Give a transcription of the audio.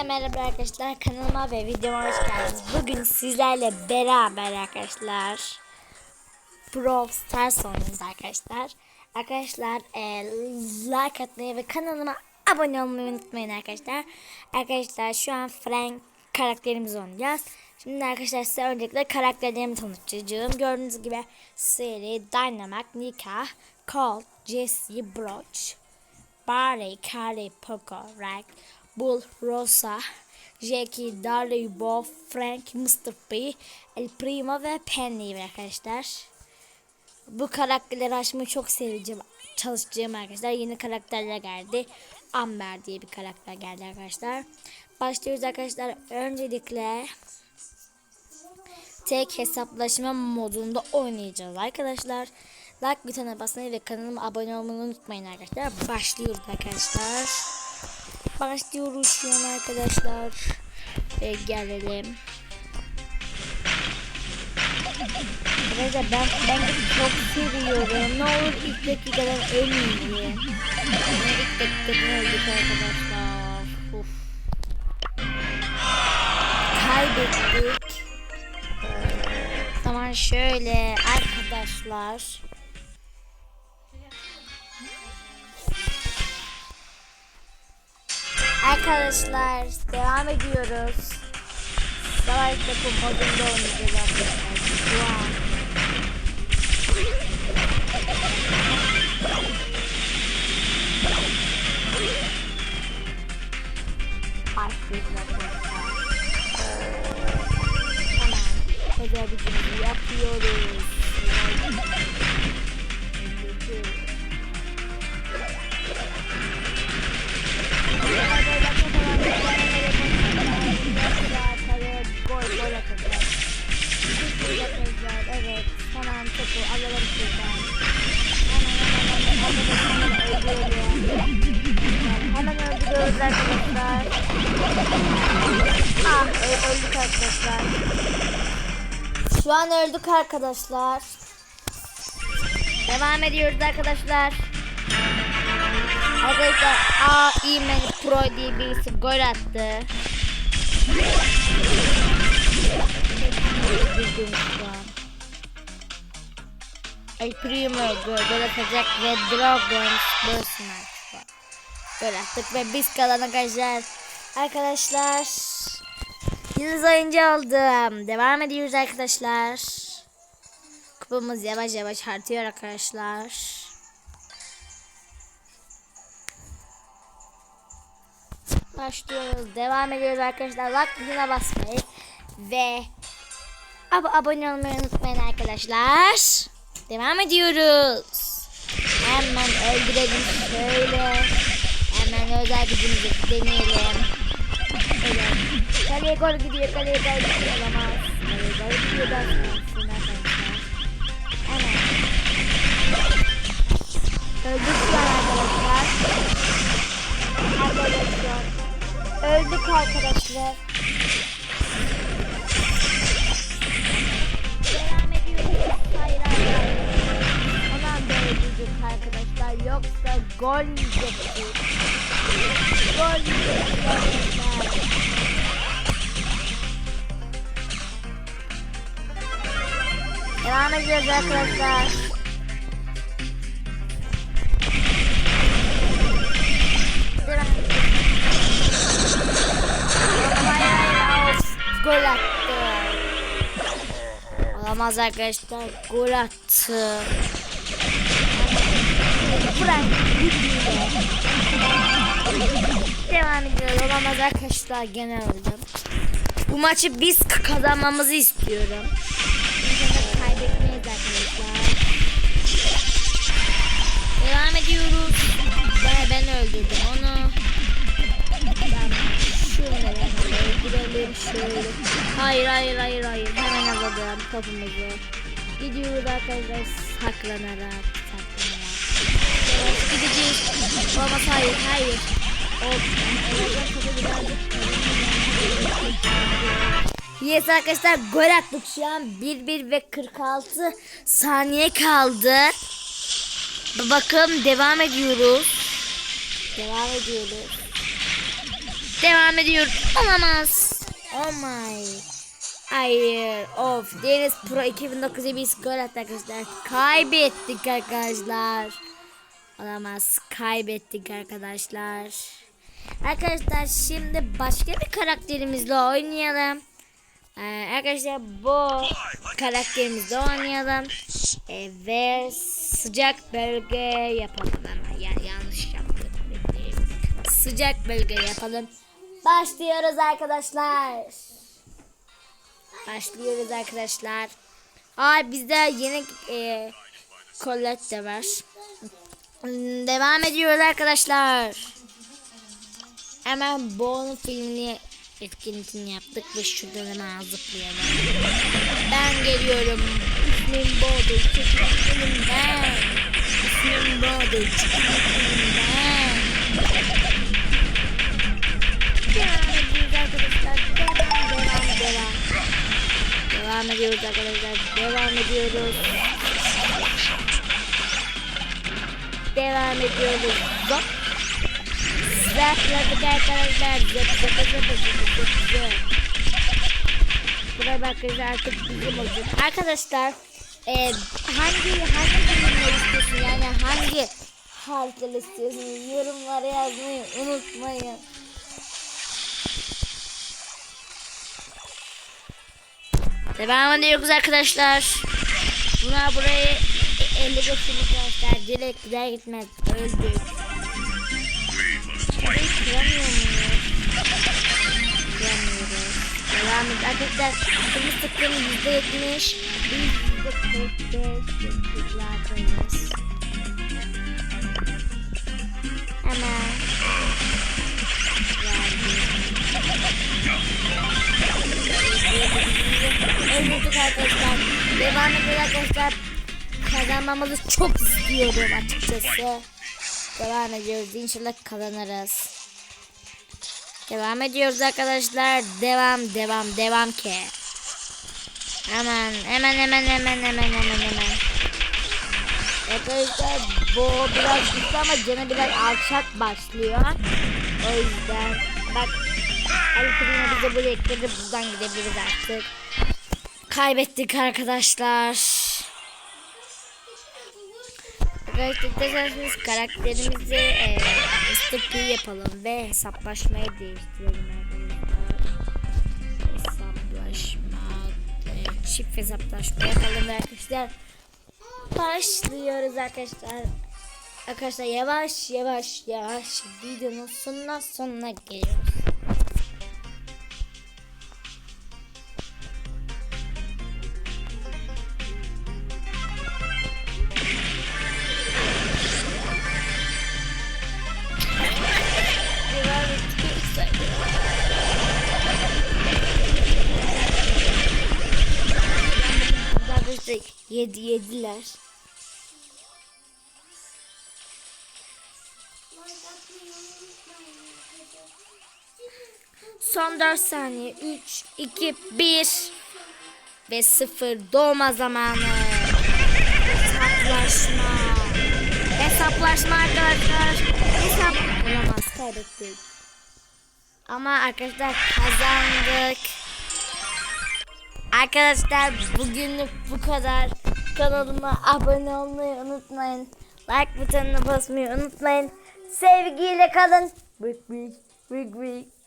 Herkese merhaba arkadaşlar kanalıma ve videoma hoş geldiniz. Bugün sizlerle beraber arkadaşlar Brawl Stars oynuyoruz arkadaşlar. Arkadaşlar e, like atmayı ve kanalıma abone olmayı unutmayın arkadaşlar. Arkadaşlar şu an Frank karakterimizi oynayacağız. Şimdi arkadaşlar size öncelikle karakterlerimi tanıtacağım. Gördüğünüz gibi Siri, Dynamax, Nika, Colt, Jesse, Broch, Barley, Carly, Poco, Rag, Bull, Rosa, Jackie, Darley, Bo, Frank, Mr. P, El Primo ve Penny var arkadaşlar. Bu karakterleri açmayı çok seveceğim. Çalışacağım arkadaşlar. Yeni karakterler geldi. Amber diye bir karakter geldi arkadaşlar. Başlıyoruz arkadaşlar. Öncelikle tek hesaplaşma modunda oynayacağız arkadaşlar. Like butonuna basmayı ve kanalıma abone olmayı unutmayın arkadaşlar. Başlıyoruz arkadaşlar. Başlıyoruz an arkadaşlar. Ve gelelim. Arkadaşlar ben, ben çok seviyorum. Ne olur ilk dakikadan ölmeyeyim. Ne ilk dakikadan öldük arkadaşlar. Uf. Kaybettik. O zaman şöyle arkadaşlar. Arkadaşlar devam ediyoruz. Savaş takım modunda oynayacağız arkadaşlar. Başlıyoruz arkadaşlar. Tamam. Özel yapıyoruz. Arkadaşlar. Şu an öldük arkadaşlar. Devam ediyoruz arkadaşlar. Arkadaşlar A İmen Pro diye birisi gol attı. El Primo gol, gol atacak ve Dragon Bosman gol attık ve biz kalan arkadaşlar. Arkadaşlar Yıldız oyuncu oldum. Devam ediyoruz arkadaşlar. Kupamız yavaş yavaş artıyor arkadaşlar. Başlıyoruz. Devam ediyoruz arkadaşlar. Like tuşuna basmayı ve ab abone olmayı unutmayın arkadaşlar. Devam ediyoruz. Hemen öldürelim şöyle. Hemen özel gücümüzü deneyelim. Evet. Kaleye gol gidiyor. Kaleye gol gidiyor. Olamaz. Kaleye gol gidiyor. Ben şuna arkadaşlar. Hemen. Öldük şu an arkadaşlar. Arkadaşlar. Öldük arkadaşlar. Devam ediyoruz. Hayır hayır da öldürdük arkadaşlar. Yoksa gol yiyecektik. Gol yiyecektik arkadaşlar. Devam ediyoruz arkadaşlar. Devam Hayır hayır of. Gol attı. Olamaz arkadaşlar. Gol attı. Bırak. Devam ediyoruz. Olamaz arkadaşlar. Gene öldüm. Bu maçı biz kazanmamızı istiyorum. Kaybetmeyiz arkadaşlar. Devam ediyoruz. Ben, ben öldürdüm onu. Ben şunları öldürelim şöyle. Hayır hayır hayır hayır. Hemen alalım topumuzu. Gidiyoruz arkadaşlar saklanarak. Saklanarak. Gideceğiz. Olmaz hayır hayır. Yes arkadaşlar gol attık şu an 1-1 ve 46 saniye kaldı. Bakın devam ediyoruz. Devam ediyoruz. Devam ediyor. Olamaz. Oh my. Hayır. Of. Deniz Pro 2009'a bir skor attı arkadaşlar. Kaybettik arkadaşlar. Olamaz. Kaybettik arkadaşlar. Arkadaşlar şimdi başka bir karakterimizle oynayalım. Ee, arkadaşlar bu karakterimizle oynayalım. Ee, ve sıcak bölge yapalım ama ya, yanlış yaptık. Sıcak bölge yapalım. Başlıyoruz arkadaşlar. Başlıyoruz arkadaşlar. Aa bizde yeni e, Colette de var. Devam ediyoruz arkadaşlar. Hemen Boğ'un filmini etkinliğini yaptık ve şuradan hemen zıplayalım. Ben geliyorum. İsmim Boğ'du. Çekil önümden. İsmim Boğ'du. Çekil önümden. Devam ediyoruz arkadaşlar. Devam, devam, devam. Devam ediyoruz arkadaşlar. Devam ediyoruz. Devam ediyoruz. Zop. Zıpladık arkadaşlar. Zıp zıp zıp zıp zıp zıp. Buraya bakınca artık bizim olacak. Arkadaşlar e, hangi hangi bölümleri istiyorsun yani hangi harfleri istiyorsunuz yorumlara yazmayı unutmayın. Devam ediyoruz arkadaşlar. Buna burayı e- 50 geçirdik arkadaşlar. Direkt gider gitmez öldük. Burayı kıramıyor muyuz? Kıramıyoruz. Devam et arkadaşlar. Kırmızı tıklım %70. Biz %45 dakikalardayız. Hemen. Öldürdük arkadaşlar. Devam ediyoruz arkadaşlar. Kazanmamızı çok istiyorum açıkçası. Devam ediyoruz. İnşallah kazanırız. Devam ediyoruz arkadaşlar. Devam devam devam ki. Hemen hemen hemen hemen hemen hemen hemen. Arkadaşlar bu biraz güçlü ama canı biraz alçak başlıyor. O yüzden bak Ali Kırmızı bize buraya ekledi. Buradan gidebiliriz artık. Kaybettik arkadaşlar. Arkadaşlar derseniz karakterimizi e. P yapalım ve hesaplaşmayı değiştirelim arkadaşlar. Hesaplaşma, e, çift hesaplaşma yapalım arkadaşlar. Başlıyoruz arkadaşlar. Arkadaşlar yavaş yavaş yavaş videonun sonuna sonuna geliyoruz. Yedi yediler. Son 4 saniye. 3, 2, 1 ve 0 doğma zamanı. Hesaplaşma. Hesaplaşma arkadaşlar. Hesap olamaz kaybettik. Ama arkadaşlar kazandık. Arkadaşlar bugünlük bu kadar. Kanalıma abone olmayı unutmayın. Like butonuna basmayı unutmayın. Sevgiyle kalın. Bık bık bık bık.